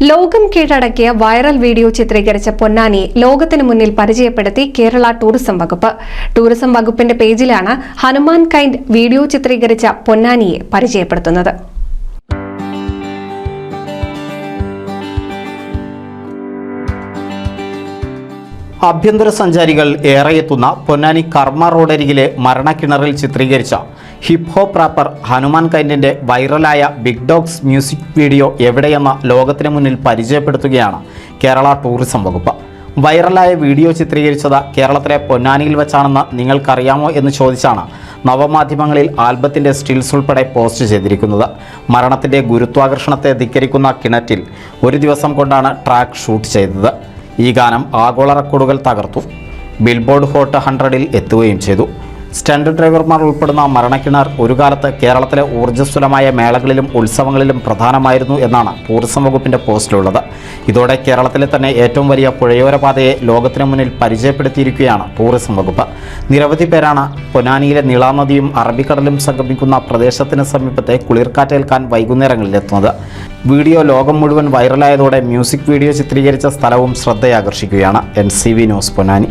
ലോകം കീഴടക്കിയ viral video ചിത്രീകരിച്ച പൊന്നാനി ലോകത്തിന് മുന്നിൽ പരിചയപ്പെടുത്തി കേരള ടൂറിസം വകുപ്പ്. ടൂറിസം വകുപ്പിന്റെ പേജിലാണ് ഹനുമാൻ കൈൻഡ് വീഡിയോ ചിത്രീകരിച്ച പൊന്നാനിയെ പരിചയപ്പെടുത്തുന്നത്. ആഭ്യന്തര സഞ്ചാരികൾ ഏറെ എത്തുന്ന പൊന്നാനി കർമ്മ റോഡരികിലെ മരണക്കിണറിൽ ചിത്രീകരിച്ച ഹിപ് ഹോപ്പ് റാപ്പർ ഹനുമാൻ കൈൻഡിന്റെ വൈറലായ ബിഗ് ഡോഗ്സ് മ്യൂസിക് വീഡിയോ എവിടെയെന്ന ലോകത്തിന് മുന്നിൽ പരിചയപ്പെടുത്തുകയാണ് കേരള ടൂറിസം വകുപ്പ്. വൈറലായ വീഡിയോ ചിത്രീകരിച്ചത് കേരളത്തിലെ പൊന്നാനിയിൽ വെച്ചാണെന്ന് നിങ്ങൾക്കറിയാമോ എന്ന് ചോദിച്ചാണ് നവമാധ്യമങ്ങളിൽ ആൽബത്തിന്റെ സ്റ്റിൽസ് ഉൾപ്പെടെ പോസ്റ്റ് ചെയ്തിരിക്കുന്നത്. മരണത്തിന്റെ ഗുരുത്വാകർഷണത്തെ ധിക്കരിക്കുന്ന കിണറ്റിൽ ഒരു ദിവസം കൊണ്ടാണ് ട്രാക്ക് ഷൂട്ട് ചെയ്തത്. ഈ ഗാനം ആഗോള റെക്കോർഡുകൾ തകർത്തു. ബിൽബോർഡ് ഹോട്ട് ഹൺഡ്രഡിൽ എത്തുകയും ചെയ്തു. സ്റ്റണ്ട് ഡ്രൈവർമാർ ഉൾപ്പെടുന്ന മരണക്കിണർ ഒരു കാലത്ത് കേരളത്തിലെ ഊർജസ്വലമായ മേളകളിലും ഉത്സവങ്ങളിലും പ്രധാനമായിരുന്നു എന്നാണ് ടൂറിസം വകുപ്പിന്റെ പോസ്റ്റിലുള്ളത്. ഇതോടെ കേരളത്തിലെ തന്നെ ഏറ്റവും വലിയ പുഴയോര പാതയെ ലോകത്തിന് മുന്നിൽ പരിചയപ്പെടുത്തിയിരിക്കുകയാണ് ടൂറിസം വകുപ്പ്. നിരവധി പേരാണ് പൊന്നാനിയിലെ നീളാനദിയും അറബിക്കടലും സംഗമിക്കുന്ന പ്രദേശത്തിന് സമീപത്തെ കുളിർക്കാറ്റേൽക്കാൻ വൈകുന്നേരങ്ങളിലെത്തുന്നത്. വീഡിയോ ലോകം മുഴുവൻ വൈറലായതോടെ മ്യൂസിക് വീഡിയോ ചിത്രീകരിച്ച സ്ഥലവും ശ്രദ്ധയാകർഷിക്കുകയാണ്. N C V news Ponnani.